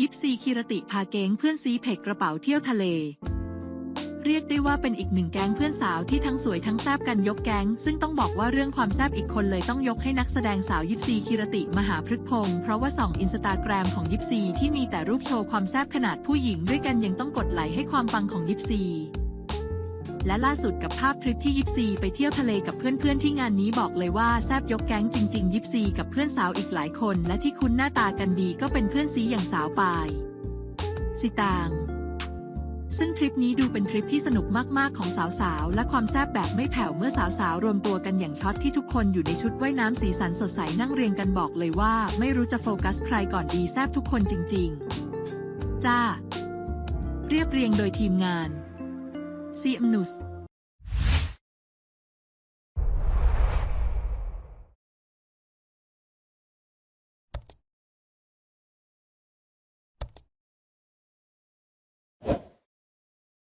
ยิปซีคิรติพาเก้งเพื่อนซีเพกกระเป๋าเที่ยวทะเล เรียกได้ว่าเป็นอีกหนึ่งแก๊งเพื่อนสาวที่ทั้งสวยทั้งแซบกันยกแก๊ง ซึ่งต้องบอกว่าเรื่องความแซบอีกคนเลยต้องยกให้นักแสดงสาวยิปซีคิรติมหาพฤกษพงศ์เพราะว่าส่องอินสตาแกรมของยิปซีที่มีแต่รูปโชว์ความแซบขนาดผู้หญิงด้วยกันยังต้องกดไลค์ให้ความปังของยิปซี และล่าสุดกับภาพทริปที่ยิปซีไปเที่ยวทะเลกับเพื่อนๆที่งานนี้บอกเลยว่าแซบยกแก๊งจริง ๆ ยิปซีกับเพื่อนสาวอีกหลายคน และที่คุ้นหน้าตากันดีก็เป็นเพื่อนซีอย่างสาวปาย สิตาง ซึ่งทริปนี้ดูเป็นทริปที่สนุกมากๆของสาวๆ และความแซบแบบไม่แผ่วเมื่อสาวๆ รวมตัวกันอย่างช็อตที่ทุกคนอยู่ในชุดว่ายน้ำสีสันสดใสนั่งเรียงกันบอกเลยว่า ไม่รู้จะโฟกัสใครก่อนดีแซบทุกคนจริง ๆ จ้า เรียบเรียงโดยทีมงาน See news.